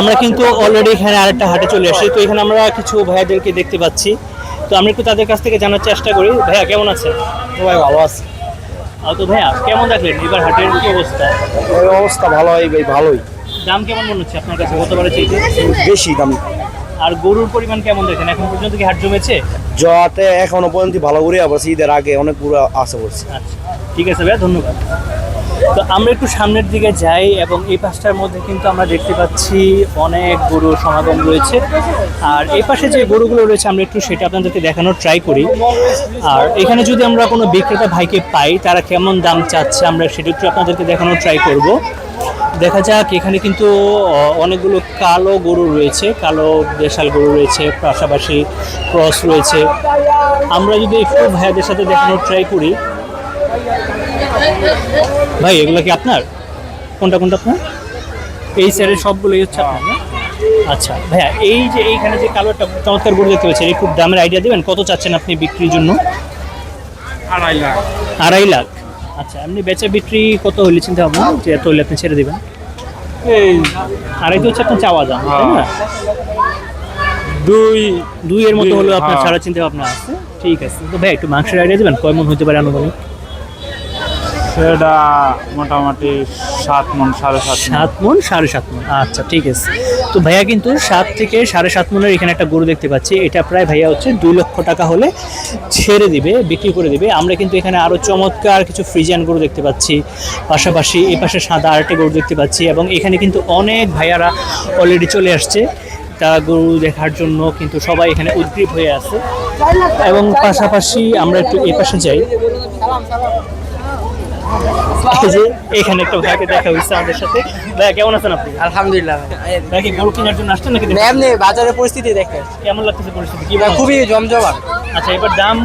আমরা কিন্তু অলরেডি এখানে আরেকটা হাটে চলে আসি। তো এখানে আমরা কিছু ভাইয়াদেরকে দেখতে পাচ্ছি। তো আমরা একটু তাদের কাছ থেকে জানার চেষ্টা করি। ভাইয়া কেমন আছেন? ভাই ভালো আছে। তো ভাইয়া কেমন দেখলেন? এবার হাটের কি অবস্থা? অবস্থা ভালো হয় ভাই ভালোই। দাম কেমন মনে হচ্ছে আপনার কাছে? গতবারে চাইতে বেশি? দাম। আর গরুর পরিমাণ কেমন দেখেন? এখন পর্যন্ত কি হাট জমেছে? যাতে এখনও পর্যন্ত ভালো করে আবার ঈদের আগে অনেক পুরো আসে পড়ছে আচ্ছা ঠিক আছে ভাইয়া ধন্যবাদ। তো আমরা একটু সামনের দিকে যাই এবং এই পাশটার মধ্যে কিন্তু আমরা দেখতে পাচ্ছি অনেক গরু সমাগম রয়েছে। আর এই পাশে যে গরুগুলো রয়েছে, আমরা একটু সেটা আপনাদেরকে দেখানোর ট্রাই করি। আর এখানে যদি আমরা কোনো বিক্রেতা ভাইকে পাই, তারা কেমন দাম চাচ্ছে, আমরা সেটা একটু আপনাদেরকে দেখানোর ট্রাই করব। দেখা যাক, এখানে কিন্তু অনেকগুলো কালো গরু রয়েছে, কালো দেশাল গরু রয়েছে, পাশাপাশি ক্রস রয়েছে। আমরা যদি একটু ভাইয়াদের সাথে দেখানোর ট্রাই করি। ভাই এগুলো কি আপনার? কোনটা কোনটা আপনার? এই সাইডের সবগুলোই হচ্ছে আপনার না? আচ্ছা ভাইয়া এই যে এইখানে যে কালো একটা চমৎকার গরু দেখতে পাচ্ছেন একটু দামের আইডিয়া দেবেন? কত চাচ্ছেন আপনি বিক্রির জন্য? আড়াই লাখ। আড়াই লাখ। আচ্ছা আপনি বেচা বিক্রি কত হইলে চিন্তা ভাবনা? যে এত হইলে আপনি ছেড়ে দেবেন? এই আড়াই তো হচ্ছে আপনার চাওয়া দাম তাই না? দুই দুই এর মতো হলো আপনার হ্যাঁ। ছাড়া চিন্তা ভাবনা আছে। ঠিক আছে তো ভাই একটু মাংসের আইডিয়া দেবেন? কয় মন হতে পারে আনুমানিক? সেটা মোটামুটি সাত মন, সাড়ে সাত সাত মন, সাড়ে সাত মন। আচ্ছা ঠিক আছে। তো ভাইয়া কিন্তু সাত থেকে সাড়ে সাত মনের এখানে একটা গরু দেখতে পাচ্ছি। এটা প্রায় ভাইয়া হচ্ছে দুই লক্ষ টাকা হলে ছেড়ে দিবে, বিক্রি করে দিবে। আমরা কিন্তু এখানে আরও চমৎকার কিছু ফ্রিজিয়ান গরু দেখতে পাচ্ছি। পাশাপাশি এই পাশে সাদা আরেকটা গরু দেখতে পাচ্ছি এবং এখানে কিন্তু অনেক ভাইয়ারা অলরেডি চলে আসছে। তা গরু দেখার জন্য কিন্তু সবাই এখানে উদ্গ্রীব হয়ে আছে। এবং পাশাপাশি আমরা একটু এই পাশে যাই। যে এখানে একটা ভাইকে দেখা হয়েছে আমাদের সাথে। ভাইয়া কেমন আছেন আপনি? আলহামদুলিল্লাহ। ভাই কি গরু কেনার জন্য আসছেন নাকি? এমনি বাজারের পরিস্থিতি দেখে কেমন লাগতেছে পরিস্থিতি? কি? খুবই জমজমাট। আচ্ছা এবার দাম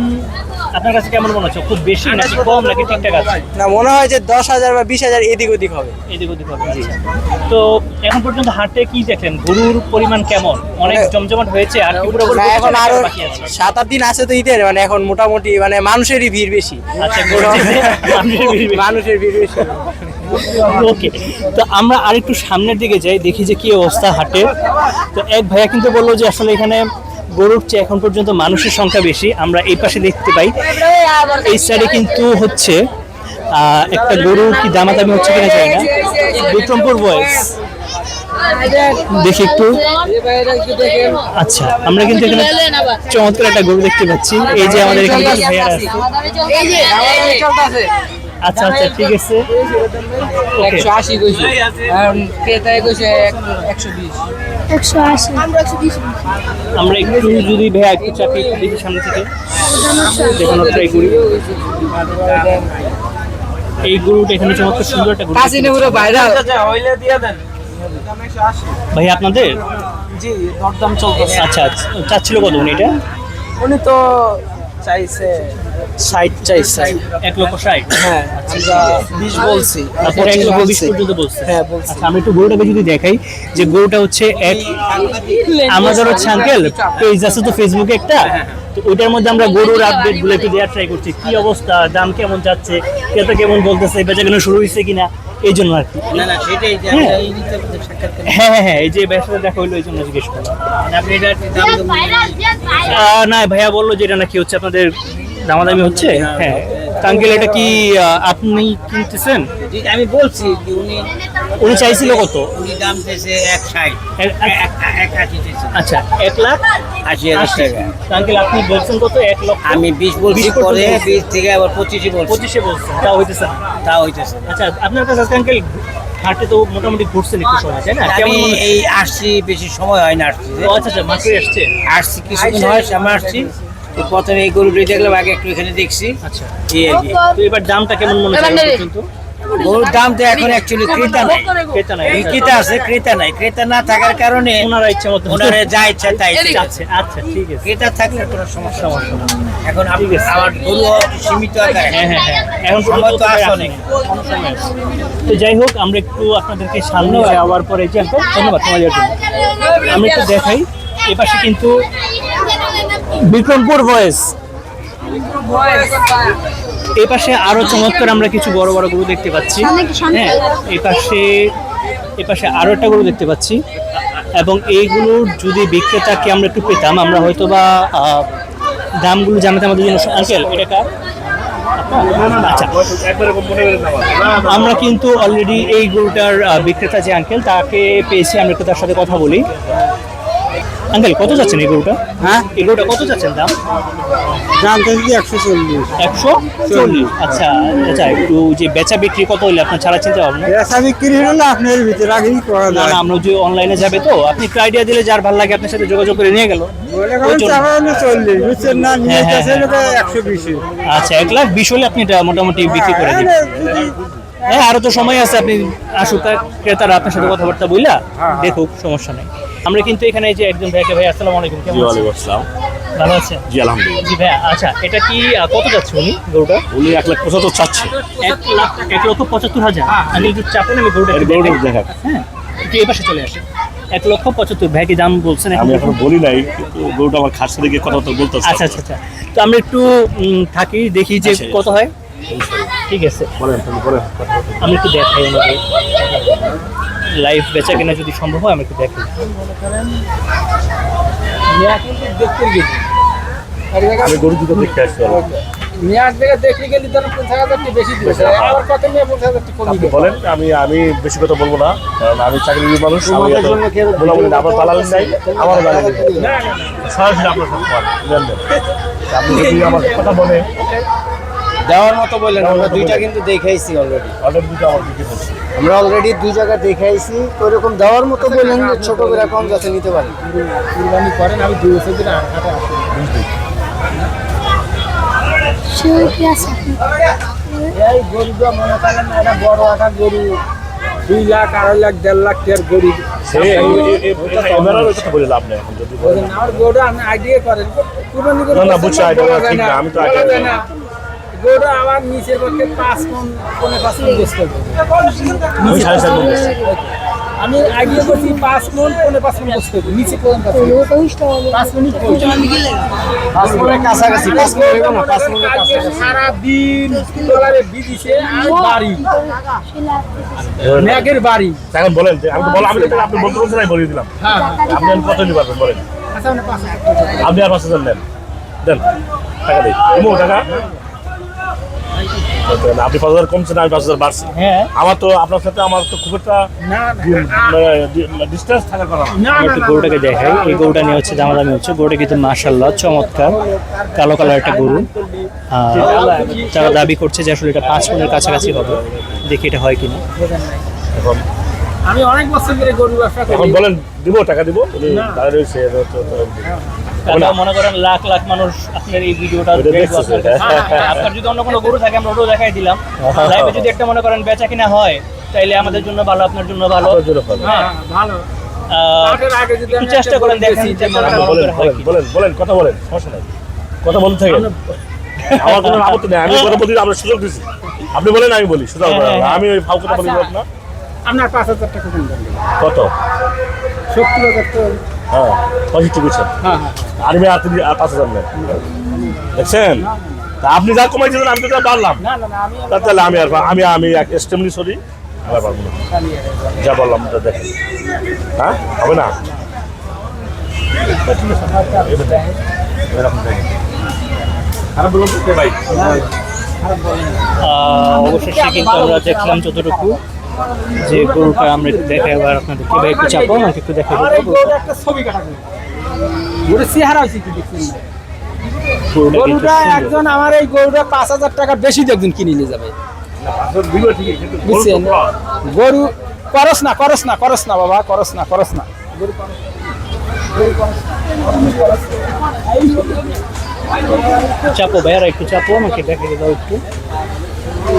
আপনার কাছে কেমন মনে হচ্ছে? খুব বেশি নাকি কম নাকি ঠিকঠাক আছে? না মনে হয় যে দশ হাজার বা বিশ হাজার এদিক ওদিক হবে। এদিক ওদিক হবে আচ্ছা। তো এখন পর্যন্ত হাটে কি দেখলেন? গরুর পরিমাণ কেমন? অনেক জমজমাট হয়েছে আর কি এখন আরও সাত আট দিন আছে তো ঈদের মানে এখন মোটামুটি মানে মানুষেরই ভিড় বেশি। আচ্ছা মানুষের ভিড় বেশি। মানুষের ভিড় বেশি। ওকে। তো আমরা আরেকটু সামনের দিকে যাই দেখি যে কি অবস্থা হাটের। তো এক ভাইয়া কিন্তু বলল যে আসলে এখানে গরুর চেয়ে এখন পর্যন্ত মানুষের সংখ্যা বেশি আমরা এই পাশে দেখতে পাই। এই সাইডে কিন্তু হচ্ছে একটা গরু কি দামাদামি হচ্ছে কিনা যায় না। বিক্রমপুর বয়স দেখি একটু। আচ্ছা আমরা কিন্তু এখানে চমৎকার একটা গরু দেখতে পাচ্ছি। এই যে আমাদের এখানে আচ্ছা আচ্ছা ঠিক আছে। একশো আশি কইছে। ক্রেতায় কইছে? একশো বিশ। একশো আশি। আমরা একটু যদি ভাইয়া একটু চাকরি একটু দেখি সামনে থেকে। দেখানোর ট্রাই করি। এই গরুটা এখানে চমৎকার সুন্দর একটা গরু। কাশিনে পুরো ভাইরাল ভাই আপনাদের? জি দরদাম চলতেছে। আচ্ছা আচ্ছা। চাচ্ছিল কত উনি এটা? উনি তো চাইছে ষাট চাইছে। এক লক্ষ ষাট? হ্যাঁ আমরা বিশ বলছি। তারপরে এক লক্ষ বিশ পর্যন্ত বলছে। হ্যাঁ, বলছে। আচ্ছা আমি একটু গরুটাকে যদি দেখাই যে গরুটা হচ্ছে এক আমাদের হচ্ছে আঙ্কেল পেজ আছে তো ফেসবুকে একটা? তো ওইটার মধ্যে আমরা গরুর আপডেটগুলো একটু দেওয়ার ট্রাই করছি। কি অবস্থা? দাম কেমন যাচ্ছে ক্রেতা কেমন বলতেছে? বেচা কেন শুরু হয়েছে কিনা? এই জন্য আর কি। না না সেটাই যে হ্যাঁ। হ্যাঁ হ্যাঁ হ্যাঁ এই যে ব্যবসাটা দেখা হইল এই জন্য জিজ্ঞেস করলাম। মানে না ভাইয়া বলল যে এটা নাকি হচ্ছে আপনাদের দামাদামি হচ্ছে? হ্যাঁ। আঙ্কেল এটা কি আপনি কিনতেছেন? আমি বলছি উনি উনি চাইছিল কত? উনি দাম চেয়েছে এক ষাট। আচ্ছা এক লাখ আশি হাজার টাকা। আঙ্কেল আপনি বলছেন কত? এক লক্ষ আমি বিশ বলছি পরে বিশ থেকে আবার পঁচিশে বলছি। পঁচিশে বলছেন। তাও হইতেছে তা হইতেছে আচ্ছা আপনার কাছে আজকে আঙ্কেল হাটে তো মোটামুটি ঘুরছেন একটু সময় তাই না? আমি? এই আসছি বেশি সময় হয় না আসছি। আচ্ছা আচ্ছা মাত্র আসছে। আসছি কিছুদিন হয় আমি আসছি। তো প্রথমে এই গরুটি দেখলাম আগে একটু এখানে দেখছি। আচ্ছা। এই আর কি। তো এবার দামটা কেমন মনে পর্যন্ত? গরুর দাম তো এখন অ্যাকচুয়ালি ক্রেতা নাই। ক্রেতা নাই। এই ক্রেতা আছে ক্রেতা নাই। ক্রেতা না থাকার কারণে ওনারা ইচ্ছা মতো ওনারা যা ইচ্ছা তাই আচ্ছা আচ্ছা ঠিক আছে। ক্রেতা থাকলে কোনো সমস্যা সমস্যা না। এখন আপনি ঠিক আছে। আমার গরু সীমিত আকারে। হ্যাঁ হ্যাঁ হ্যাঁ। এখন সময় তো। অনেক। তো যাই হোক আমরা একটু আপনাদেরকে সামনে যাওয়ার পরে যে ধন্যবাদ তোমাদের জন্য। আমি একটু দেখাই। এপাশে কিন্তু বিক্রমপুর ভয়েস এই পাশে আরও চমৎকার আমরা কিছু বড় বড় গরু দেখতে পাচ্ছি? হ্যাঁ এই পাশে এই পাশে আরও একটা গরু দেখতে পাচ্ছি। এবং এইগুলোর যদি বিক্রেতাকে আমরা একটু পেতাম আমরা হয়তো বা দামগুলো জানাতে আমাদের জন্য আঙ্কেল এটা কার? আচ্ছা আমরা কিন্তু অলরেডি এই গরুটার বিক্রেতা যে আঙ্কেল তাকে পেয়েছি আমরা একটু তার সাথে কথা বলি। আঙ্কেল কত যাচ্ছেন এই গরুটা? হ্যাঁ? এই গরুটা কত যাচ্ছেন দাম? দাম তো একশো চল্লিশ। একশো চল্লিশ? আচ্ছা আচ্ছা একটু যে বেচা বিক্রি কত হলে আপনার ছাড়া চিন্তা ভাবনা? বেচা বিক্রি হলো না আপনার ভিতরে আগেই করা না না আমরা যে অনলাইনে যাবে তো আপনি একটু আইডিয়া দিলে যার ভালো লাগে আপনার সাথে যোগাযোগ করে নিয়ে গেল। হলো চল্লিশ বুঝছেন না? নিয়ে হ্যাঁ, হ্যাঁ, গেছে হ্যাঁ। একশো বিশে। আচ্ছা এক লাখ বিশ হলে আপনি এটা মোটামুটি বিক্রি করে দিন হ্যাঁ আরও তো সময় আছে আপনি আসুক ক্রেতারা আপনার সাথে কথাবার্তা বইলা দেখুক সমস্যা নেই। আমরা কিন্তু এখানে যে একজন ভাইকে ভাই আসসালামু আলাইকুম কেমন আছেন? আসসালাম। ভালো আছেন? জি আলহামদুলিল্লাহ। জি ভাই আচ্ছা এটা কি কত যাচ্ছে উনি গরুটা? উনি এক লাখ পঁচাত্তর চাচ্ছে। এক লাখ এক লক্ষ পঁচাত্তর হাজার? আমি একটু চাপেন আমি গরুটা গরুটা। দেখা। হ্যাঁ এই পাশে চলে আসে। এক লক্ষ পঁচাত্তর ভাই কি দাম বলছেন আমি এখন বলি নাই গরুটা আমার খাসা দিকে কথা তো বলতে আচ্ছা আচ্ছা আচ্ছা। তো আমরা একটু থাকি দেখি যে আচ্ছা, কত হয়। ঠিক আছে। বলেন আমি একটু দেখাই ওনাকে লাইভ বেচা কেনা যদি সম্ভব হয় আমি একটু দেখাই। আমি গরু দুটো দেখতে আসছি বলেন। আমি আমি বেশি কথা বলব না কারণ আমি চাকরিজীবী মানুষ বলাবলি না আপনার দালালি নাই আমারও দালালি সরাসরি আপনার সাথে কথা, জানবেন। আপনি যদি আমার কথা বলে দেওয়ার মতো বললেন আমরা দুইটা কিন্তু দেখাইছি অলরেডি অর্ডার দুটো আমার অলরেডি দুই জায়গা দেখাইছি ওইরকম দেওয়ার মতো বললেন যে ছোট করে কম যাতে নিতে পারি কুরবানি করেন আমি দুই বছর ধরে আটকাতে আসি শিওর কি আছে এই গরুটা মনে করেন একটা বড় একটা গরু দুই লাখ আড়াই লাখ দেড় লাখ টাকার গরু সে ওনারাও কথা বলে লাভ নেই এখন যদি বলেন, আমার গরুটা আপনি আইডিয়া করেন কুরবানি করে না, না, বুঝছি, idea করা করা ঠিক না, আমি তো না। গরুটা আমার নিচের পক্ষে পাঁচ মন পনেরো পাঁচ মন বেচতে হবে। আমি সাড়ে চার মন আমি আইডিয়া করছি পাঁচ মন পনেরো পাঁচ মন বেচতে হবে। নিচে পাঁচ মিনিট পাঁচ মনের কাছাকাছি পাঁচ মন না পাঁচ মনের কাছাকাছি। সারাদিন ডলারে বিদিছে আর বাড়ি। ম্যাগের বাড়ি। এখন বলেন যে আমি তো বল আমি তো আপনি বলতে বলছেন আমি বলে দিলাম। হ্যাঁ। আপনি কত নিতে পারবেন বলেন। আচ্ছা। আপনি আর পাঁচ হাজার নেন। দেন টাকা দিই টাকা। আপনি পাঁচ হাজার কমছেন আমি পাঁচ হাজার বাড়ছি। হ্যাঁ। আমার তো আপনার সাথে আমার তো খুব একটা না না। ডিস্টেন্স থাকার কথা না। না আমি একটু গরুটাকে দেখাই। এই গরুটা নিয়ে হচ্ছে দামাদামি হচ্ছে। গরুটা কিন্তু মাশাল্লাহ চমৎকার। কালো কালার একটা গরু। আর তারা দাবি করছে যে আসলে এটা পাঁচ মনের কাছাকাছি হবে। দেখি এটা হয় কিনা। এখন আমি অনেক বছর ধরে গরু ব্যবসা এখন বলেন দিব টাকা দিব? দাঁড়িয়ে রয়েছে মনে করেন লাখ লাখ মানুষ আপনার এই ভিডিওটা। আপনার কাছে। হ্যাঁ, আপনার যদি অন্য কোনো গরু থাকে আমরা ওটাও দেখাই দিলাম। লাইভে যদি একটা মনে করেন বেচা কিনা হয় তাইলে আমাদের জন্য ভালো আপনার জন্য ভালো। ভালো। হ্যাঁ। হ্যাঁ, চেষ্টা করেন দেখেন বলেন কথা বলেন সমস্যা নাই। কথা বলতে থাকেন আমার কোনো আপত্তি নেই আমি কথা বলতে আপনার সুযোগ দিচ্ছি আপনি বলেন আমি বলি সুযোগ হ্যাঁ, হ্যাঁ, হ্যাঁ। আমি ওই ফাউ কথা বলি না আপনার। পাঁচ হাজার টাকা কত? সত্তর হাজার হ্যাঁ পঁয়ষট্টি হ্যাঁ হ্যাঁ। আর আমি আর তিনি- পাঁচ হাজার নেন দেখছেন? আপনি যা কমাই দিলেন আমি তো যা পারলাম তাহলে আমি আর আমি আমি এক্সট্রিমলি সরি আর পারব না। যা বললাম ওটা দেখেন। হ্যাঁ? হবে না? অবশেষে কিন্তু আমরা দেখলাম যতটুকু। যে গরুটা আমরা একটু দেখাই এবার আপনাদেরকে ভাই একটু চাপো আমাকে একটু দেখাই একটা ছবি কাটা গরুর চেহারা হয়েছে কি দেখছেন গরুটা। একজন আমার এই গরুটা পাঁচ হাজার টাকা বেশি কিনে নিয়ে যাবে। গরু তো বুঝছেন? গরু করস না করস না করস না বাবা করস না করস না। চাপো ভাইয়ারা একটু চাপো আমাকে দেখে দাও একটু।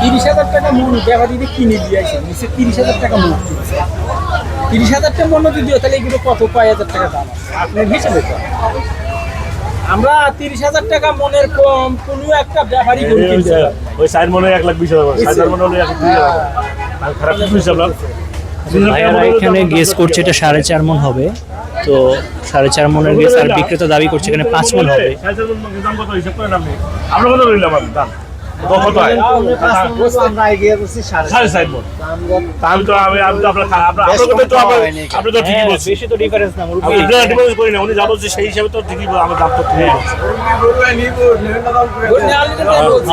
তিরিশ হাজার টাকা মন ব্যাপারী কিনে দিয়ে আসে নিচে তিরিশ হাজার টাকা মন কিনেছে তিরিশ হাজারটা মনে যদি তাহলে এগুলো কত? কয় হাজার টাকা দাম আপনার হিসাবে তো। আমরা তিরিশ হাজার টাকা মনের কম কোনো একটা ব্যাপারই গরু ওই সাইড মনে এক লাখ বিশ হাজার মনে হলো এক লাখ বিশ হাজার খারাপ কিছু ভাইয়ারা এখানে গেস করছে এটা সাড়ে চার মন হবে। তো সাড়ে চার মনের গেস আর বিক্রেতা দাবি করছে এখানে পাঁচ মন হবে। সাড়ে চার মণ দাম কত? হিসাব করেন আপনি আমরা কত রইলাম দাম। কত হয় আমি তো আমি আমি তো আপনার আপনি তো ঠিকই হ্যাঁ, বেশি তো ডিফারেন্স না মুরব্বি। করি না উনি যা বলছে সেই হিসাবে তো ঠিকই আমার দাম তো ঠিকই বলছে। গরু নেওয়ার জন্য তাই বলছি।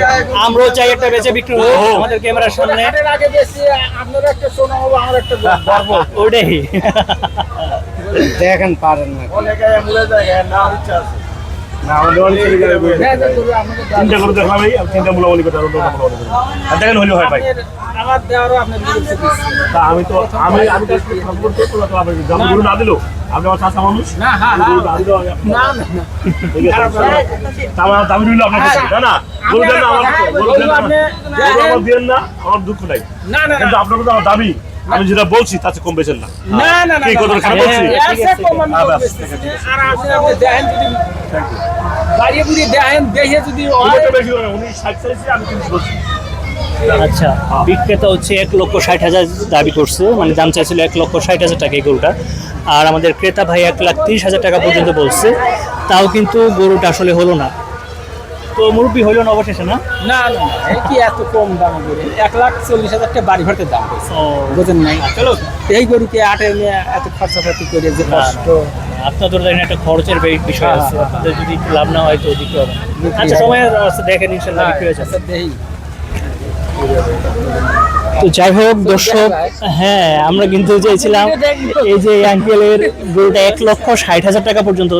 হ্যাঁ, আমরাও চাই একটা বেচে বিক্রি হোক আমাদের ক্যামেরার সামনে। আগে বেশি আপনার একটা সোনা হবে আমার একটা গর্ব ওটাই। দেখেন পারেন না অনেক। চিন্তা করে দেখলাম এই চিন্তা। আর দেখেন হয় ভাই। তা আমি তো আমি তো গরু না দিলো আপনি আমার চাষা মানুষ। হ্যাঁ, হ্যাঁ। আপনার- না, আমার রইল আপনার না না। গরু দেন না আমার গরু দেন না। আমার দেন না আমার দুঃখ নাই। কিন্তু আপনার তো আমার দাবি। আমি যেটা বলছি তাতে কম বেছেন না। না, না, না, কি কথা খারাপ বলছি? আমি হ্যাঁ, বলতে ব্যাস, চাইছি ঠিক না। আর আপনি আপনি দেখেন যদি বাড়িয়ে বুড়িয়ে দেখেন দেখে যদি বেশি করে উনি ষাট চাইছে আমি তিরিশ বলছি। আচ্ছা বিক্রেতা হচ্ছে এক লক্ষ ষাট হাজার দাবি করছে মানে দাম চাইছিল এক লক্ষ ষাট হাজার টাকা এই গরুটা। আর আমাদের ক্রেতা ভাই এক লাখ তিরিশ হাজার টাকা পর্যন্ত বলছে তাও কিন্তু গরুটা আসলে হলো না। তো মুরব্বী হইল না অবশেষে না? না না না, এই কি এত কম দাম করে? এক লাখ চল্লিশ হাজার টাকা বাড়ি ভাড়াতে দাম হয়েছে বুঝেন নাই? চলো। এই গরুকে আটে নিয়ে এত খরচাপাতি করে যে কষ্ট। আপনাদের লাইনে একটা খরচের বিষয় আছে। হ্যাঁ, আপনাদের যদি একটু লাভ না হয় তো দিতে হবে। আচ্ছা। সময় আছে দেখেন ইনশাল্লাহ বিক্রি হয়ে যাবে। আচ্ছা। তো যাই হোক দর্শক হ্যাঁ আমরা কিন্তু চাইছিলাম এই যে আঙ্কেলের গরুটা এক লক্ষ ষাট হাজার টাকা পর্যন্ত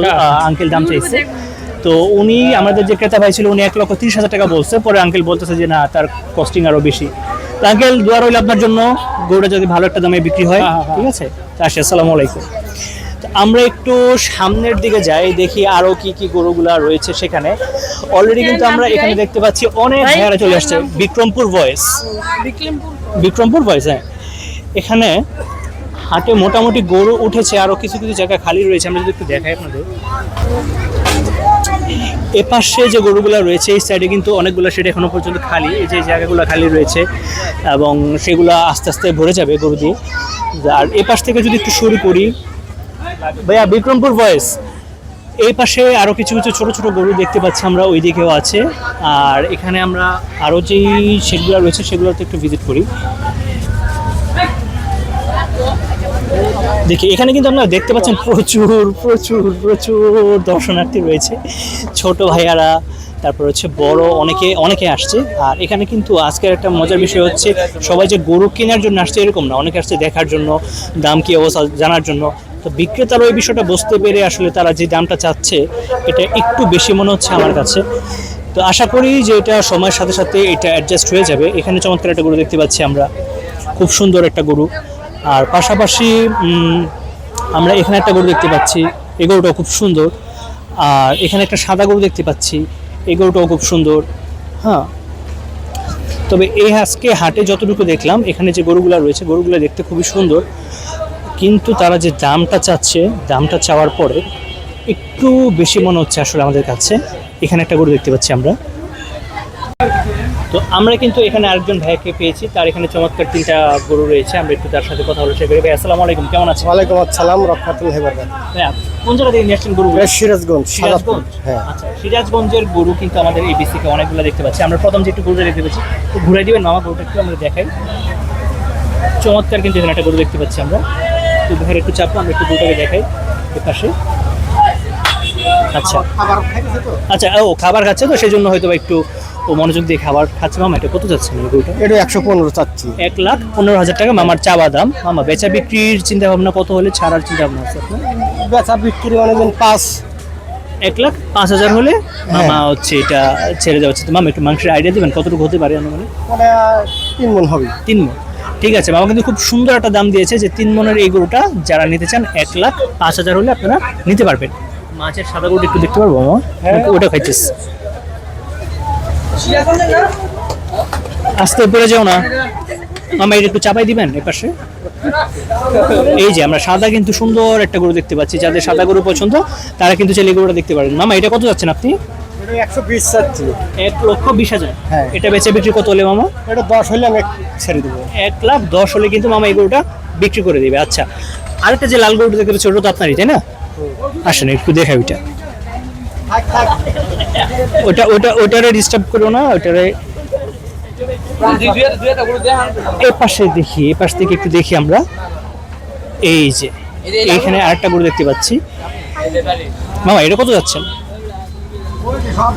আঙ্কেল দাম চাইছে তো উনি আমাদের যে ক্রেতা ভাই ছিল উনি এক লক্ষ তিরিশ হাজার টাকা বলছে। পরে আঙ্কেল বলতেছে যে না তার কস্টিং আরও বেশি। তো আঙ্কেল দোয়া রইল আপনার জন্য। গরুটা যদি ভালো একটা দামে বিক্রি হয় হ্যাঁ, হ্যাঁ। ঠিক আছে? আসি আসসালামু আলাইকুম। তো আমরা একটু সামনের দিকে যাই দেখি আরও কি কি গরুগুলা রয়েছে সেখানে। অলরেডি কিন্তু আমরা এখানে দেখতে পাচ্ছি অনেক ভাইয়ারা চলে আসছে। বিক্রমপুর ভয়েস বিক্রমপুর। ভয়েস হ্যাঁ। এখানে হাটে মোটামুটি গরু উঠেছে আরও কিছু কিছু জায়গা খালি রয়েছে। আমরা যদি একটু দেখাই আপনাদের। এ পাশে যে গরুগুলো রয়েছে, এই সাইডে কিন্তু অনেকগুলো সেটা এখনও পর্যন্ত খালি। এই যে জায়গাগুলো খালি রয়েছে এবং সেগুলো আস্তে আস্তে ভরে যাবে গরু দিয়ে। আর এ পাশ থেকে যদি একটু শুরু করি, ভাইয়া, বিক্রমপুর ভয়েস এই পাশে আরও কিছু কিছু ছোট ছোট গরু দেখতে পাচ্ছি আমরা, ওই দিকেও আছে। আর এখানে আমরা আরও যেই শেডগুলো রয়েছে, সেগুলোতে একটু ভিজিট করি। দেখি এখানে কিন্তু আপনারা দেখতে পাচ্ছেন প্রচুর প্রচুর প্রচুর দর্শনার্থী রয়েছে। ছোট ভাইয়ারা তারপর হচ্ছে বড় অনেকে অনেকে আসছে। আর এখানে কিন্তু আজকের একটা মজার বিষয় হচ্ছে সবাই যে গরু কেনার জন্য আসছে এরকম না। অনেকে আসছে দেখার জন্য দাম কি অবস্থা জানার জন্য। তো বিক্রেতারা ওই বিষয়টা বুঝতে পেরে আসলে তারা যে দামটা চাচ্ছে এটা একটু বেশি মনে হচ্ছে আমার কাছে। তো আশা করি যে এটা সময়ের সাথে সাথে এটা অ্যাডজাস্ট হয়ে যাবে। এখানে চমৎকার একটা গরু দেখতে পাচ্ছি আমরা। খুব সুন্দর একটা গরু। আর পাশাপাশি আমরা এখানে একটা গরু দেখতে পাচ্ছি। এই গরুটাও খুব সুন্দর। আর এখানে একটা সাদা গরু দেখতে পাচ্ছি। এই গরুটাও খুব সুন্দর। হ্যাঁ। তবে এই আজকে হাটে যতটুকু দেখলাম, এখানে যে গরুগুলো রয়েছে, গরুগুলো দেখতে খুবই সুন্দর। কিন্তু তারা যে দামটা চাচ্ছে, দামটা চাওয়ার পরে একটু বেশি মনে হচ্ছে আসলে আমাদের কাছে। এখানে একটা গরু দেখতে পাচ্ছি আমরা। তো আমরা কিন্তু এখানে আরেকজন ভাইকে পেয়েছি তার এখানে চমৎকার তিনটা গরু রয়েছে আমরা একটু তার সাথে কথা বলে ভাই আসসালামু আলাইকুম কেমন আছেন? ওয়ালাইকুম আসসালাম রহমাতুল হেবারকাত ভাইয়া কোন জায়গা থেকে নিয়ে আসছেন গরু? সিরাজগঞ্জ সিরাজগঞ্জ? হ্যাঁ। আচ্ছা সিরাজগঞ্জের গরু কিন্তু আমাদের এই বিসিকে অনেকগুলো দেখতে পাচ্ছি। আমরা প্রথম যে একটু গরুটা দেখতে পাচ্ছি তো ঘুরে দিবেন মামা গরুটা একটু আমরা দেখাই। চমৎকার কিন্তু এখানে একটা গরু দেখতে পাচ্ছি আমরা। তো ভাইয়ের একটু চাপো আমরা একটু গরুটাকে দেখাই পাশে। আচ্ছা। আচ্ছা ও খাবার খাচ্ছে তো সেই জন্য হয়তো একটু ও মনোযোগ দিয়ে খাবার খাচ্ছে মামা এটা কত যাচ্ছে না গরুটা? এটা একশো পনেরো চাচ্ছি। এক লাখ পনেরো হাজার টাকা মামার চাওয়া দাম মামা বেচা বিক্রির চিন্তা ভাবনা কত হলে ছাড়ার চিন্তা ভাবনা আছে আপনার? বেচা বিক্রি অনেকজন পাঁচ। এক লাখ পাঁচ হাজার হলে মামা হচ্ছে এটা ছেড়ে দেওয়া হচ্ছে মামা একটু মাংসের আইডিয়া দিবেন কতটুকু হতে পারে অনুমানে মানে তিন মন হবে। তিন মন। ঠিক আছে মামা কিন্তু খুব সুন্দর একটা দাম দিয়েছে যে তিন মনের এই গরুটা যারা নিতে চান এক লাখ পাঁচ হাজার হলে আপনারা নিতে পারবেন। মাছের সাদা গরুটা একটু দেখতে পারব মামা? ওটা খাইছিস আস্তে পড়ে যাও না। মামা এটা একটু চাপাই দিবেন এ পাশে। এই যে আমরা সাদা কিন্তু সুন্দর একটা গরু দেখতে পাচ্ছি। যাদের সাদা গরু পছন্দ তারা কিন্তু চাইলে গরুটা দেখতে পারেন। মামা এটা কত যাচ্ছেন আপনি? একশো এক লক্ষ বিশ হাজার। হ্যাঁ। এটা বেচে বিক্রি কত হলে মামা? এটা দশ হলে আমি ছেড়ে দেবো। এক লাখ দশ হলে কিন্তু মামা এই গরুটা বিক্রি করে দিবে। আচ্ছা আরেকটা যে লাল গরুটা দেখতে পাচ্ছি ওটা তো আপনারই তাই না? আসেন একটু দেখাই ওইটা। ওটা ওটা ওটারে ডিস্টার্ব করো না ওটারে এ পাশে দেখি এ পাশ থেকে একটু দেখি আমরা। এই যে এইখানে আরেকটা গরু দেখতে পাচ্ছি। মামা এটা কত যাচ্ছেন?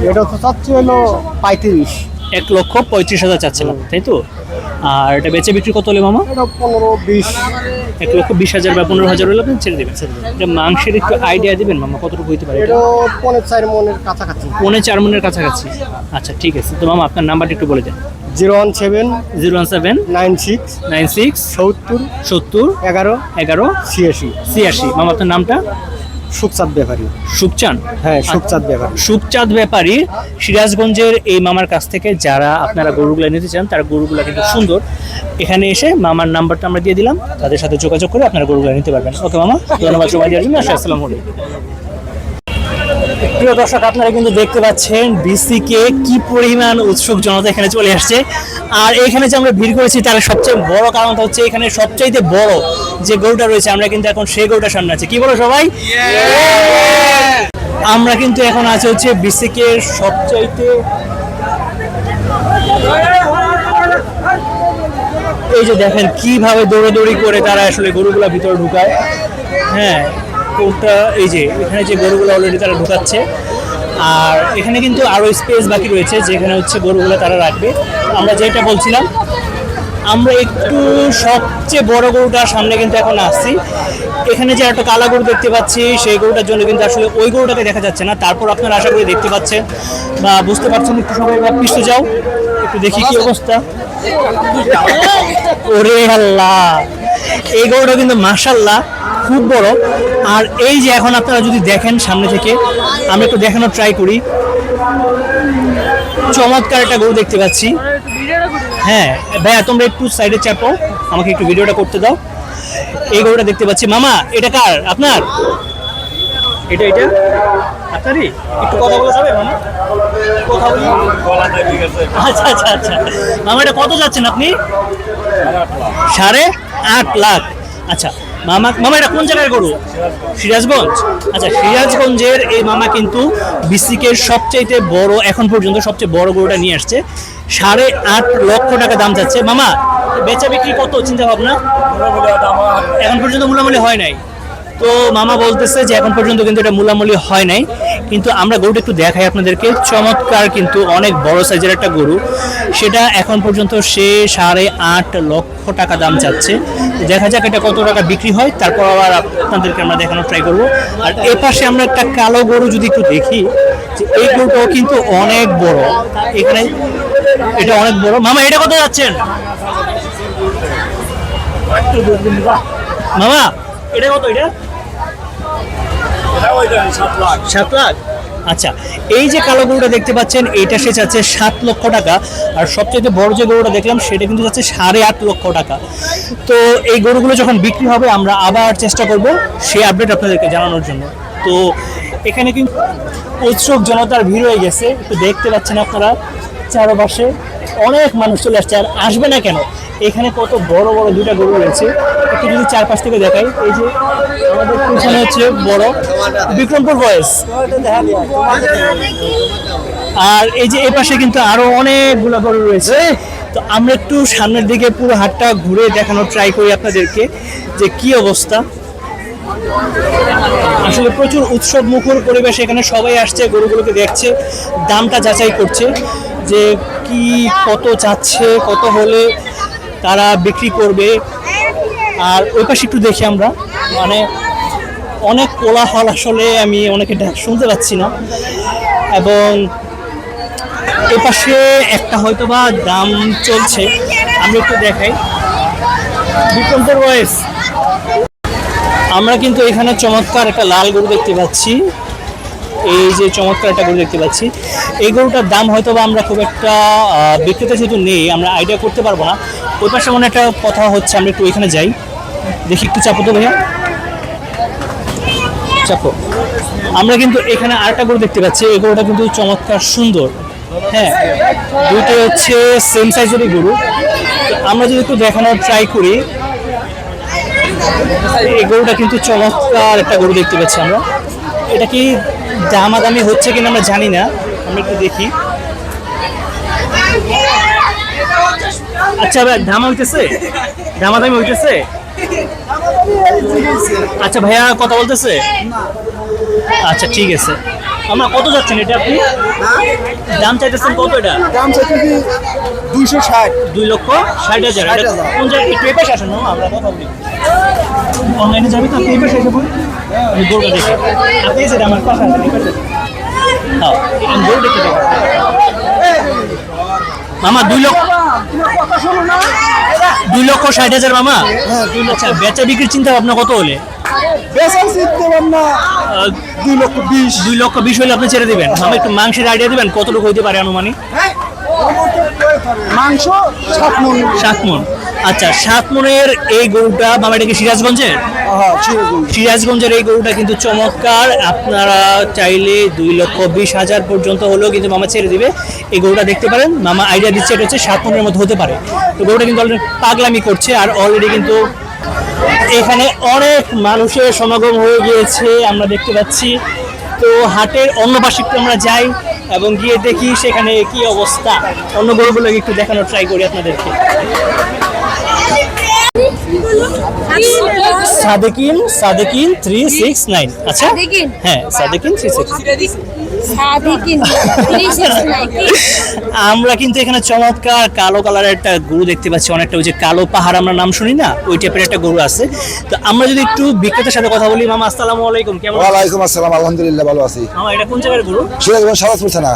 এটা তো চাচ্ছি হলো পঁয়ত্রিশ। এক লক্ষ পঁয়ত্রিশ হাজার চাচ্ছিলাম তাই তো? আর এটা বেচে বিক্রি কত হলে মামা? পনেরো বিশ। এক লক্ষ বিশ হাজার বা পনেরো হাজার হলে আপনি ছেড়ে দেবেন এটা মাংসের একটু আইডিয়া দিবেন মামা কতটুকু হইতে পারে এটা? চার মনের কাছাকাছি। পৌনে চার মনের কাছাকাছি। আচ্ছা ঠিক আছে। তো মামা আপনার নাম্বারটা একটু বলে দেন। Zero one seven zero one seven nine six nine six সত্তর সত্তর এগারো এগারো ছিয়াশি। ছিয়াশি। মামা আপনার নামটা? সুখচাঁদ ব্যাপারী। সুখচাঁদ? হ্যাঁ সুখচাঁদ ব্যাপারী। সুখচাঁদ ব্যাপারী সিরাজগঞ্জের এই মামার কাছ থেকে যারা আপনারা গরুগুলো নিতে চান তার গরুগুলো কিন্তু সুন্দর। এখানে এসে মামার নাম্বারটা আমরা দিয়ে দিলাম। তাদের সাথে যোগাযোগ করে আপনারা গরুগুলো নিতে পারবেন। ওকে মামা ধন্যবাদ সবাই দেওয়ার জন্য। আসসালামু আলাইকুম। প্রিয় দর্শক আপনারা কিন্তু দেখতে পাচ্ছেন বিসিকে কি পরিমাণ উৎসুক জনতা এখানে চলে আসছে। আর এখানে যে আমরা ভিড় করেছি তার সবচেয়ে বড় কারণটা হচ্ছে এখানে সবচাইতে বড় যে গরুটা রয়েছে আমরা কিন্তু এখন সেই গরুটার সামনে আছি। কি বলো সবাই? আমরা কিন্তু এখন আছে হচ্ছে বিসিকে সবচাইতে এই যে দেখেন কীভাবে দৌড়াদৌড়ি করে তারা আসলে গরুগুলা ভিতরে ঢুকায়। হ্যাঁ কোনটা এই যে, এখানে যে গরুগুলো অলরেডি তারা ঢুকাচ্ছে। আর এখানে কিন্তু আরও স্পেস বাকি রয়েছে, যেখানে হচ্ছে গরুগুলো তারা রাখবে। আমরা যেটা বলছিলাম, আমরা একটু সবচেয়ে বড় গরুটার সামনে কিন্তু এখন আসছি। এখানে যে একটা কালা গরু দেখতে পাচ্ছি, সেই গরুটার জন্য কিন্তু আসলে ওই গরুটাকে দেখা যাচ্ছে না। তারপর আপনারা আশা করি দেখতে পাচ্ছেন বা বুঝতে পারছেন, একটু সবাই বা পিছু যাও। একটু দেখি কি অবস্থা। ওরে আল্লাহ! এই গরুটা কিন্তু মাশাল্লাহ খুব বড়। আর এই যে এখন আপনারা যদি দেখেন সামনে থেকে, আমরা একটু দেখানোর ট্রাই করি। চমৎকার একটা গরু দেখতে পাচ্ছি। হ্যাঁ ভাইয়া, তোমরা একটু সাইডে চাপো, আমাকে একটু ভিডিওটা করতে দাও। এই গরুটা দেখতে পাচ্ছি। মামা, এটা কার? আপনার? এটা এটা? আপনারই? একটু কথা বলা যাবে, মামা? আচ্ছা আচ্ছা আচ্ছা। মামা, এটা কত যাচ্ছেন আপনি? সাড়ে? আট লাখ। আচ্ছা মামা মামা এটা কোন জায়গার গরু? সিরাজগঞ্জ। আচ্ছা সিরাজগঞ্জের এই মামা কিন্তু বিসিকের সবচেয়ে বড় এখন পর্যন্ত সবচেয়ে বড় গরুটা নিয়ে আসছে। সাড়ে আট লক্ষ টাকা দাম যাচ্ছে মামা বেচা বিক্রি কত চিন্তা ভাবনা? এখন পর্যন্ত মূলামূলি হয় নাই। তো মামা বলতেছে যে এখন পর্যন্ত কিন্তু এটা মূলামূলি হয় নাই। কিন্তু আমরা গরুটা একটু দেখাই আপনাদেরকে। চমৎকার কিন্তু অনেক বড় সাইজের একটা গরু। সেটা এখন পর্যন্ত সে সাড়ে আট লক্ষ টাকা দাম চাচ্ছে। দেখা যাক এটা কত টাকা বিক্রি হয়। তারপর আবার আপনাদেরকে আমরা দেখানোর ট্রাই করব। আর এ পাশে আমরা একটা কালো গরু যদি একটু দেখি, যে এই গরুটাও কিন্তু অনেক বড়। এখানে এটা অনেক বড়। মামা, এটা কত যাচ্ছেন? মামা এটা কত এটা? সাত লাখ। আচ্ছা এই যে কালো গরুটা দেখতে পাচ্ছেন এইটা সে চাচ্ছে সাত লক্ষ টাকা। আর সবচেয়ে বড় যে গরুটা দেখলাম সেটা কিন্তু যাচ্ছে সাড়ে আট লক্ষ টাকা। তো এই গরুগুলো যখন বিক্রি হবে আমরা আবার চেষ্টা করব সেই আপডেট আপনাদেরকে জানানোর জন্য। তো এখানে কিন্তু উৎসুক জনতার ভিড় হয়ে গেছে। একটু দেখতে পাচ্ছেন আপনারা চারপাশে অনেক মানুষ চলে আসছে। আর আসবে না কেন? এখানে কত বড় বড় দুটা গরু রয়েছে। একটু যদি চারপাশ থেকে দেখাই, এই যে আমাদের পিছনে হচ্ছে বড় বিক্রমপুর বয়স আর এই যে এই পাশে কিন্তু আরও অনেকগুলো গরু রয়েছে। তো আমরা একটু সামনের দিকে পুরো হাটটা ঘুরে দেখানোর ট্রাই করি আপনাদেরকে যে কি অবস্থা। আসলে প্রচুর উৎসব মুখর পরিবেশ এখানে সবাই আসছে, গরুগুলোকে দেখছে, দামটা যাচাই করছে যে কি কত চাচ্ছে কত হলে তারা বিক্রি করবে। আর ওই পাশে একটু দেখি আমরা। মানে অনেক কোলাহল আসলে আমি অনেকে শুনতে পাচ্ছি না। এবং এ পাশে একটা হয়তো বা দাম চলছে। আমি একটু দেখাই। বিক্রমপুর বয়স আমরা কিন্তু এখানে চমৎকার একটা লাল গরু দেখতে পাচ্ছি। এই যে চমৎকার একটা গরু দেখতে পাচ্ছি। এই গরুটার দাম হয়তো বা আমরা খুব একটা বিক্রেতা যেহেতু নেই, আমরা আইডিয়া করতে পারব না। ওই পাশে মনে একটা কথা হচ্ছে, আমরা একটু ওইখানে যাই। দেখি একটু চাপো তো ভাইয়া। চাপো। আমরা কিন্তু এখানে আরেকটা গরু দেখতে পাচ্ছি, এই গরুটা কিন্তু চমৎকার সুন্দর। হ্যাঁ দুটো হচ্ছে সেম সাইজেরই গরু। আমরা যদি একটু দেখানোর ট্রাই করি, এই গরুটা কিন্তু চমৎকার একটা গরু দেখতে পাচ্ছি আমরা। এটা কি দামাদামি হচ্ছে কিনা আমরা জানি না, আমরা একটু দেখি। আচ্ছা ভাই দাম হইতেছে? দামাদামি হইতেছে? আচ্ছা ভাইয়া কথা বলতেছে? আচ্ছা ঠিক আছে। আমরা কত যাচ্ছেন এটা আপনি? দাম চাইতেছেন কত এটা? দাম চাইছে কি দুইশো ষাট। দুই লক্ষ ষাট হাজার। এটা কোন জায়গায়? একটু এপাশে আসেন আমরা কথা বলি। অনলাইনে যাবে তো? আপনি এপাশে এসে বলুন। আমি গরুটা দেখি। আপনি এসে আমার কথা আসেন এপাশে। হ্যাঁ আমি দেখতে যাব। মামা দুই লক্ষ দুই লক্ষ ষাট হাজার মামা? আচ্ছা বেচা বিক্রির চিন্তা ভাবনা কত হলে? চিনতে দুই লক্ষ বিশ। দুই লক্ষ বিশ হলে আপনি ছেড়ে দিবেন। মামা একটু মাংসের আইডিয়া দিবেন কত লোক হইতে পারে আনুমানিক? মাংস সাত মন। সাত মন। আচ্ছা সাত মনের এই গরুটা মামা এটা কি সিরাজগঞ্জের? হ্যাঁ সিরাজগঞ্জের এই গরুটা কিন্তু চমৎকার। আপনারা চাইলে দুই লক্ষ বিশ হাজার পর্যন্ত হলেও কিন্তু মামা ছেড়ে দিবে। এই গরুটা দেখতে পারেন। মামা আইডিয়া দিচ্ছে এটা হচ্ছে সাত মনের মধ্যে হতে পারে। তো গরুটা কিন্তু অলরেডি পাগলামি করছে আর অলরেডি কিন্তু এখানে অনেক মানুষের সমাগম হয়ে গিয়েছে আমরা দেখতে পাচ্ছি। তো হাটের অন্য পাশে আমরা যাই। এবং গিয়ে দেখি সেখানে কি অবস্থা। অন্য গরুগুলো একটু দেখানোর ট্রাই করি আপনাদেরকে। Sadekin Sadekin three six nine আচ্ছা? হ্যাঁ সাদেকিন থ্রি সিক্স আমরা কিন্তু এখানে চমৎকার কালো কালারের একটা গরু দেখতে পাচ্ছি। অনেকটা ওই যে কালো পাহাড় আমরা নাম শুনি না? ওই টাইপের একটা গরু আছে। তো আমরা যদি একটু বিক্রেতার সাথে কথা বলি মামা আসসালামু আলাইকুম কেমন আছেন? ওয়ালাইকুম আসসালাম আলহামদুলিল্লাহ ভালো আছি। মামা এটা কোন জায়গার গরু? সিরাজগঞ্জ সাদাতপুর থানা।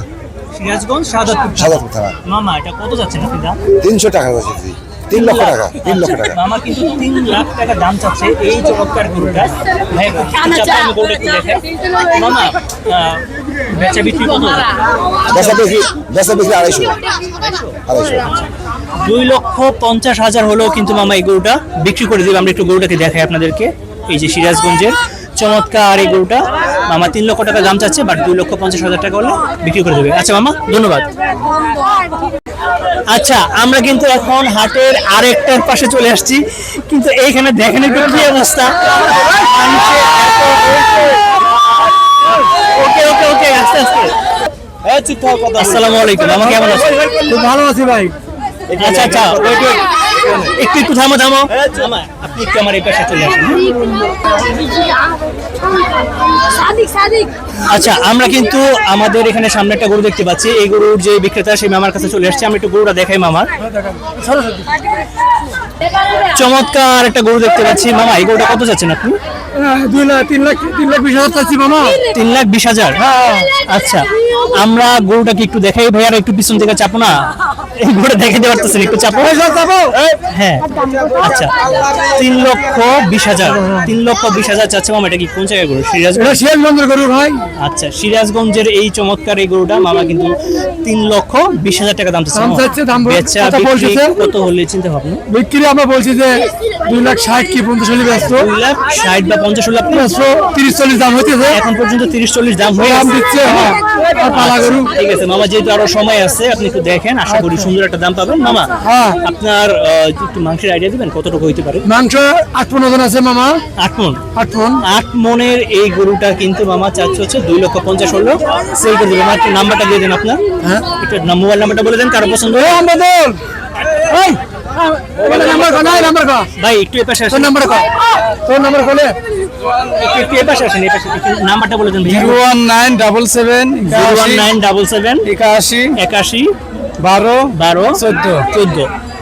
সিরাজগঞ্জ সাদাতপুর সাদাতপুর থানা। মামা এটা কত যাচ্ছে আপনি দাম? তিনশো টাকা যাচ্ছে। তিন লক্ষ টাকা তিন লক্ষ টাকা। মামা কিন্তু তিন লাখ টাকা দাম চাচ্ছে এই চমৎকার গরুটা। ভাই গরুটা একটু দেখাই মামা বেচা বিক্রি কত? বেচা বেশি বেচা বেশি আড়াইশো। আড়াইশো। দুই লক্ষ পঞ্চাশ হাজার হলেও কিন্তু মামা এই গরুটা বিক্রি করে দিবে। আমরা একটু গরুটাকে দেখাই আপনাদেরকে। এই যে সিরাজগঞ্জের চমৎকার এই গরুটা। মামা তিন লক্ষ টাকা দাম চাচ্ছে বাট দুই লক্ষ পঞ্চাশ হাজার টাকা হলে বিক্রি করে দেবে। আচ্ছা মামা ধন্যবাদ। আচ্ছা আমরা কিন্তু এখন হাটের আরেকটার পাশে চলে আসছি। কিন্তু এইখানে দেখেন একটু কি অবস্থা। ওকে ওকে ওকে আস্তে আস্তে। আসসালামু আলাইকুম মামা কেমন আছেন? খুব ভালো আছি ভাই। আচ্ছা আচ্ছা. একটু একটু থামো থামো। মামা, আপনি একটু আমার এই পাশে চলে আসুন সাদিক সাদিক আচ্ছা আমরা কিন্তু আমাদের এখানে সামনে একটা গরু দেখতে পাচ্ছি। এই গরুর যে বিক্রেতা সেই মামার কাছে চলে আসছে। আমি একটু গরুটা দেখাই মামার। চমৎকার একটা গরু দেখতে পাচ্ছি। মামা এই গরুটা কত যাচ্ছেন আপনি? দুই লাখ তিন লাখ তিন লাখ বিশ হাজার চাচ্ছি মামা। তিন লাখ বিশ হাজার? আচ্ছা। আমরা গরুটাকে একটু দেখাই। ভাইয়ার একটু পিছন থেকে চাপো না। এই গরুটা দেখাতে পারতেছেন একটু চাপো। হ্যাঁ আচ্ছা। তিন লক্ষ বিশ হাজার। তিন লক্ষ বিশ হাজার চাচ্ছে মামা। এটা কি কোন জায়গায় গরু? সিরাজগঞ্জ? সিরাজগঞ্জের গরু ভাই। আচ্ছা সিরাজগঞ্জের এই চমৎকার এই গরুটা মামা কিন্তু তিন লক্ষ বিশ হাজার টাকা দাম চাচ্ছে। দাম মামা। চাচ্ছে, দাম বল- বেচা কত বিক্রি কত হলে চিন্তা ভাবনা? বিক্রি আমরা বলছি যে দুই লাখ ষাট কি পঞ্চাশ হলে ব্যস্ত। দুই লাখ ষাট বা পঞ্চাশ হলে আপনি ব্যস্ত তিরিশ চল্লিশ দাম হইতেছে। এখন পর্যন্ত তিরিশ চল্লিশ দাম হয়ে দাম দিচ্ছে হ্যাঁ। পালা গরু। ঠিক আছে মামা যেহেতু আরও সময় আছে আপনি একটু দেখেন আশা করি সুন্দর একটা দাম পাবেন। মামা হ্যাঁ। আপনার একটু মাংসের আইডিয়া দিবেন? কতটুকু হইতে পারে? মাংস আট পনেরো জন আছে মামা। আট মন। আট মন। আট মনের এই গরুটা কিন্তু মামা চাচ্ছে হচ্ছে দুই লক্ষ পঞ্চাশ হলো। সেই করে দেবেন। একটু নাম্বারটা দিয়ে দেন আপনার। হ্যাঁ? একটু মোবাইল নাম্বারটা বলে দেন কারও পছন্দ কো ভাই একটু আসেন নাম্বার কো তোর নাম্বার কোলে একটু আসেন নাম্বারটা বলে দেন বারো বারো চোদ্দ। চোদ্দ।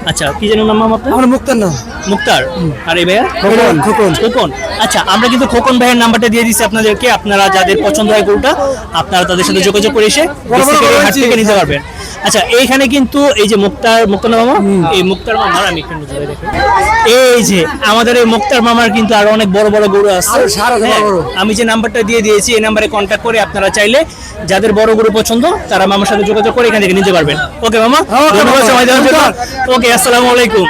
আচ্ছা কি যেন নাম আপনার? আমার মুক্তার নাম। মুক্তার? আর এই ভাইয়া খোকন, খোকন। খোকন। আচ্ছা আমরা কিন্তু খোকন ভাইয়ের নাম্বারটা দিয়ে দিচ্ছি আপনাদেরকে। আপনারা যাদের পছন্দ হয় গরুটা আপনারা তাদের সাথে যোগাযোগ করে এসে হাট থেকে নিতে পারবেন। আচ্ছা এইখানে কিন্তু এই যে মুক্তার মুক্তার মামা? এই মুক্তার মামার আমি একটু দেখি। এই যে আমাদের এই মুক্তার মামার কিন্তু আরও অনেক বড় বড় গরু আছে। হ্যাঁ, আমি যে নাম্বারটা দিয়ে দিয়েছি এই নাম্বারে কন্ট্যাক্ট করে আপনারা চাইলে যাদের বড় গরু পছন্দ তারা মামার সাথে যোগাযোগ করে এখান থেকে নিতে পারবেন। ওকে মামা? ধন্যবাদ সময় দেওয়ার জন্য। ওকে আসসালামু আলাইকুম।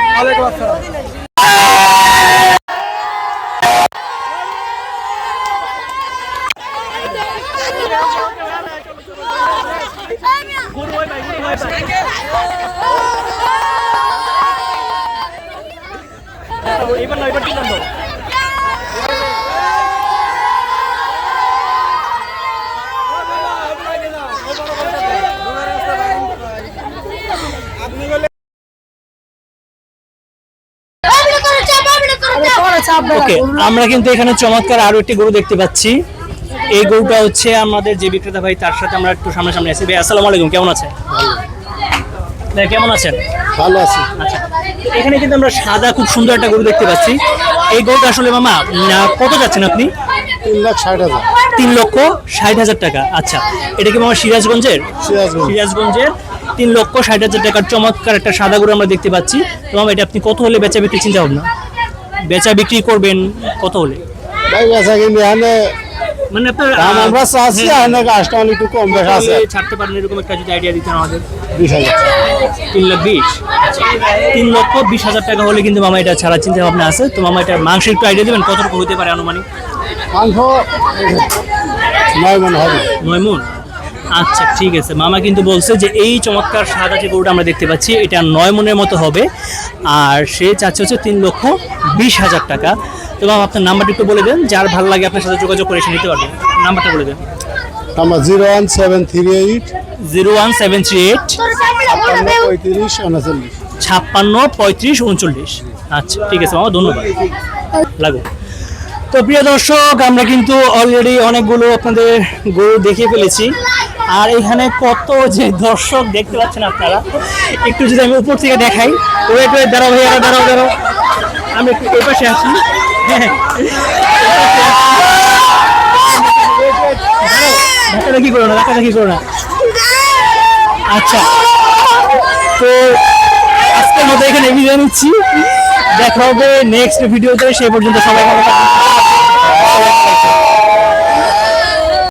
ওকে আমরা কিন্তু এখানে চমৎকার আরও একটি গরু দেখতে পাচ্ছি। এই গরুটা হচ্ছে আমাদের যে বিক্রেতা ভাই তার সাথে আমরা একটু সামনাসামনি আছি। ভাই আসসালামু আলাইকুম কেমন আছেন? ভাই কেমন আছেন? ভালো আছি। আচ্ছা এখানে কিন্তু আমরা সাদা খুব সুন্দর একটা গরু দেখতে পাচ্ছি। এই গরুটা আসলে মামা কত যাচ্ছেন আপনি? তিন লাখ ষাট হাজার। তিন লক্ষ ষাট হাজার টাকা আচ্ছা। এটা কি মামা সিরাজগঞ্জের? সিরাজগঞ্জের তিন লক্ষ ষাট হাজার টাকার চমৎকার একটা সাদা গরু আমরা দেখতে পাচ্ছি। তো মামা এটা আপনি কত হলে বেচা বিক্রি চিন্তা ভাবনা? বেচা বিক্রি করবেন কত হলে? ভাই বেচা কিনি এখানে মানে আপনার দাম আমরা চাচ্ছি হ্যাঁ, এখানে একটু কম আছে। ছাড়তে পারেন এরকম একটা যদি আইডিয়া দিতেন আমাদের। বিশ হাজার। তিন লাখ বিশ? তিন লক্ষ বিশ হাজার টাকা হলে কিন্তু মামা এটা ছাড়ার চিন্তা ভাবনা আছে। তো মামা এটা মাংসের একটু আইডিয়া দেবেন কতটুকু হতে পারে আনুমানিক? মাংস নয় মন হবে। নয় মন? আচ্ছা ঠিক আছে। মামা কিন্তু বলছে যে এই চমৎকার সাদা যে গরুটা আমরা দেখতে পাচ্ছি এটা নয় মনের মতো হবে। আর সে চাচ্ছে হচ্ছে তিন লক্ষ বিশ হাজার টাকা। তো মামা আপনার নাম্বারটা একটু বলে দেন যার ভালো লাগে আপনার সাথে যোগাযোগ করে এসে নিতে পারবেন নাম্বারটা বলে দেন। আমার zero one seven three eight zero one seven three eight পঁয়ত্রিশ উনচল্লিশ। ছাপ্পান্ন পঁয়ত্রিশ উনচল্লিশ। আচ্ছা ঠিক আছে মামা ধন্যবাদ। লাগো তো প্রিয় দর্শক, আমরা কিন্তু অলরেডি অনেকগুলো আপনাদের গরু দেখিয়ে ফেলেছি। আর এখানে কত যে দর্শক দেখতে পাচ্ছেন আপনারা, একটু যদি আমি উপর থেকে দেখাই। ওয়েট ওয়েট, দাঁড়াও ভাইয়া, দাঁড়াও দাঁড়াও। আমি একটু এই পাশে আসি হ্যাঁ ধাক্কা কি করো না কি করো না? আচ্ছা তো আজকের মতো এখানে বিদায় নিচ্ছি। দেখা হবে নেক্সট ভিডিওতে সেই পর্যন্ত সবাই ভালো।